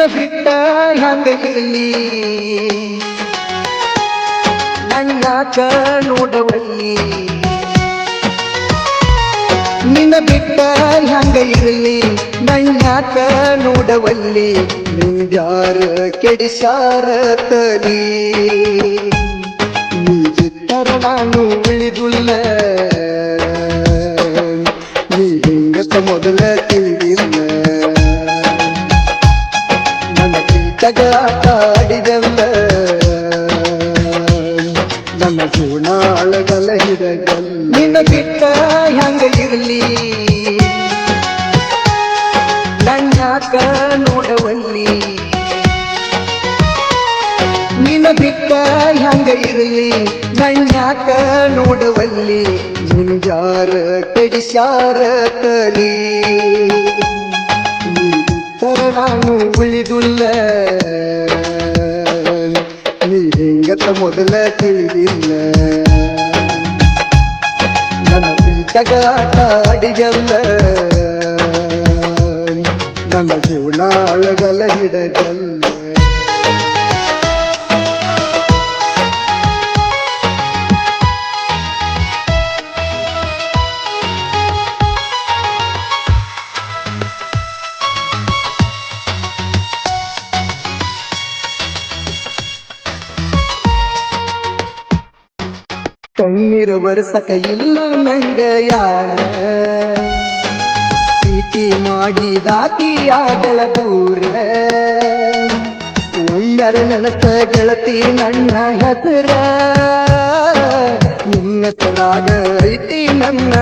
ನಿನ್ನ ಬಿಟ್ಟ ಹಂಗ ಇರಲಿ ನನ್ನಾಕ ನೋಡವಲ್ಲಿ ನಿನ್ನ ಬಿಟ್ಟ ಹಂಗ ಇರಲಿ ನನ್ನ ನೋಡವಲ್ಲಿ ನಿಂದ್ಯಾರ ಕೆಡಿಸಾರ ತಲಿ ನೀ ನಾನು ಉಳಿದುಲ್ಲ ನೋಡವಲ್ಲಿ ನಿಂಜಾರ ಕೆಡಿಸ್ಯಾರ ತಲಿ ತರ ನಾನು ಉಳಿದುಲ್ಲ ನೀ ಹೆಂಗತ ಮೊದಲ ತಿಳಿದಿಲ್ಲ ನನ್ನ ಬೀಟಗ ಆಟ ಆಡಿದಲ್ಲ ನನ್ನ ಜೀವನಾಳಗಲ ಹಿಡಗಲ್ಲ ಕಣ್ಣೀರು ಬರ್ಸಕ ಇಲ್ಲ ನಂಗ ಯಾರ? ಪ್ರೀತಿ ಮಾಡಿದಾಕಿ ಆಗಲ ದೂರ. ಒಂದರ ನೆನಪ ಗೆಳತಿ ನನ್ನ ಹೆಸರ ನಿನ್ನತರಾಗ ಐತಿ ನನ್ನ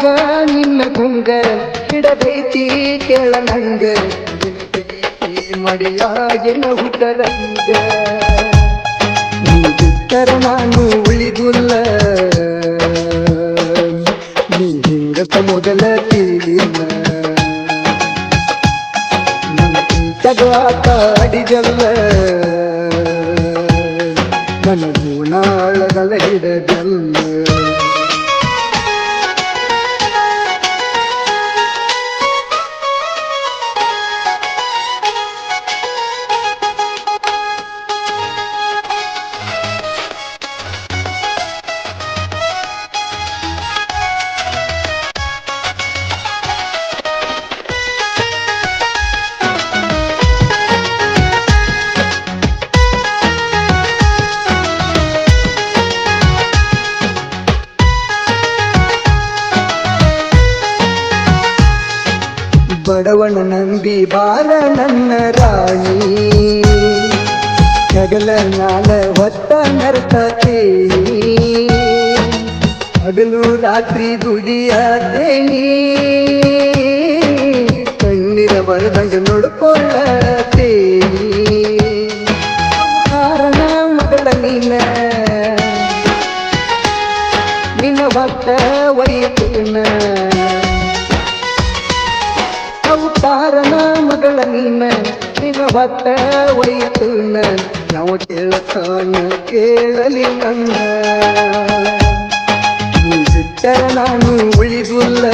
ಕವಿಯಾಗ ನಿನ್ನ ಗುಂಗ ಇಡಬೇತಿ ಕೇಳ ನಂಗ. ಮಡಿಯಾಗಿನ ಹುಟ್ಟರಂಗ. ನಾನು ಉಳಿದುಲ್ಲ. ನೀ ಹಿಂಗತ ಮೊದಲ ತಿಳಿಲ್ಲ. ನನ್ನ ಆಡಿದಲ್ಲ ನನ್ನ ಬಡವನ ನಂಬಿ ಬಾರ ನನ್ನ ರಾಣಿ ಜಗಲ ನಾಲ ಹೊತ್ತ ನರ್ತತೆ ಹಗಲು ರಾತ್ರಿ ದುಡಿಯತೇನಿ ಕಣ್ಣೀರ ಬರದಂಗ ನೋಡ್ಕೊಳ್ಳತೇನಿ ಕಾರಣ ಮಗಳ ನೀನ ನಿನ್ನ ಭಕ್ತ ವೈತೇನ ಅವತಾರನ ಮಗಳ ನೀನ ನಿನ್ನ ಭಕ್ತ ಒಯ್ಯತನ ನಾವು ಕೇಳತಾನ ಕೇಳಲಿ ನನ್ನ ನೀ ಬಿಟ್ಟರ ನಾನು ಉಳಿದುಲ್ಲ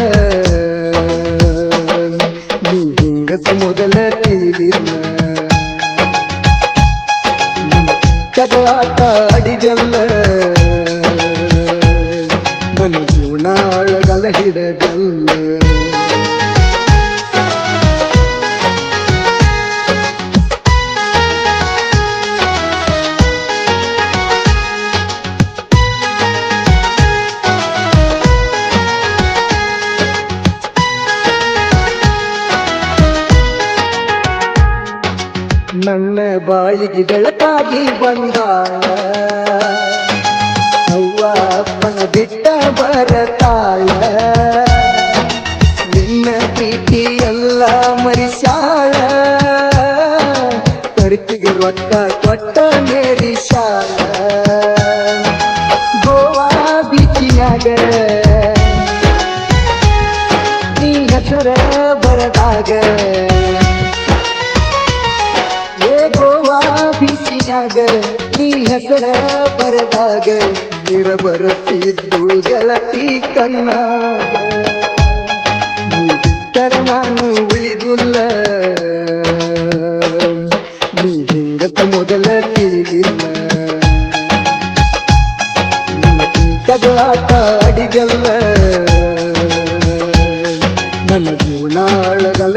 ನನ್ನ ಬಾಳಿಗೆ ಬೆಳಕಾಗಿ ಬಂದಾಳ. ಅವ್ವ ಅಪ್ಪನ ಬಿಟ್ಟ ಬರತಾಳ. ನಿನ್ನ ಪ್ರೀತಿ ಎಲ್ಲ ಮರಿಸಾಳ ಖರ್ಚಿಗೆ ರೊಕ್ಕ ಕೊಟ್ಟ ಮೇರಿಸಾಳ ಗೋವಾ ಬೀಚಿನಾಗ ನೀ ಹೆಸರ ಬರದಾಗ ಹೆಸರ ಬರದಾಗ ನಿರ ಬರುತ್ತಿದ್ದು ಗೆಳತಿ ಕಣ್ಣಾಗ ನೀ ಬಿಟ್ಟರ ನಾನು ಉಳಿದುಲ್ಲ. ನೀ ಹಿಂಗತ ಮೊದಲ ತಿಳಿದಿಲ್ಲ ನನ್ನ ಅಡಿಗಲ್ಲ. ನನ್ನ ಜೀವನಾಳಗಲ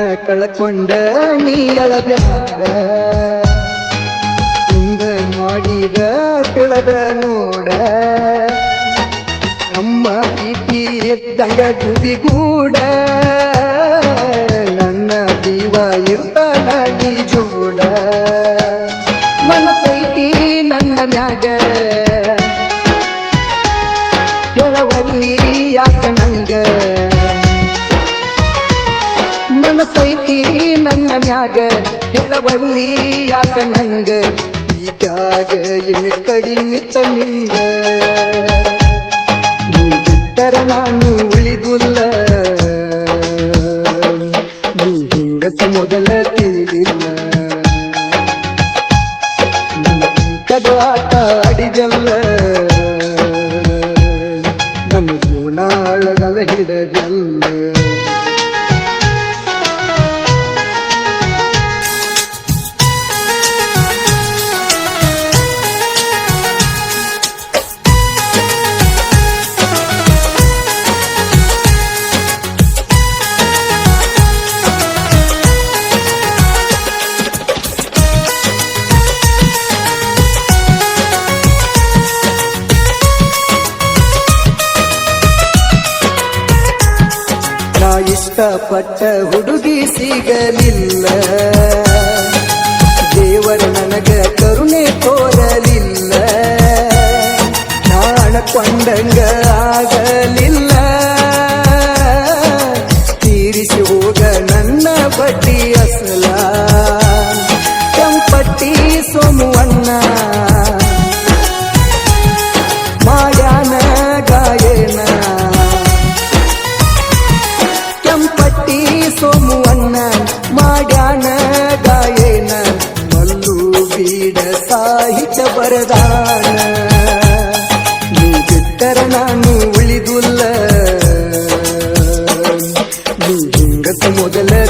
ಕಳಕೊಂಡ ನೀ ಅಳಬ್ಯಾಡ ಹಿಂದ ಮಾಡಿದ ತಿಳದ ನೋಡ ನಮ್ಮ ಪ್ರೀತಿ ಎದ್ದಂಗ ಗುದಿಗೂಡ ನನ್ನ ಜೀವ ಇರ್ತಾನ ಮನಸೈತಿ ನನ್ನ ಮ್ಯಾಗ ಹೇಳಬಲ್ಲಿ ಯಾಕ ನಂಗ? ಈಗಾಗ ಇನ್ನು ಕಡಿಮೆ ನಿಂಗ ನೀ ಬಿಟ್ಟರ ನಾನು ಉಳಿದುಲ್ಲ. ನೀ ಹಿಂಗತ ಮೊದಲ ಇಷ್ಟಪಟ್ಟ ಹುಡುಗಿ ಸಿಗಲಿಲ್ಲ. ದೇವರ ನನಗ ಕರುಣೆ ತೋರಲಿಲ್ಲ. ನಾಣಕೊಂಡಂಗ ಆಗಲಿಲ್ಲ. ಹಿಂಗತ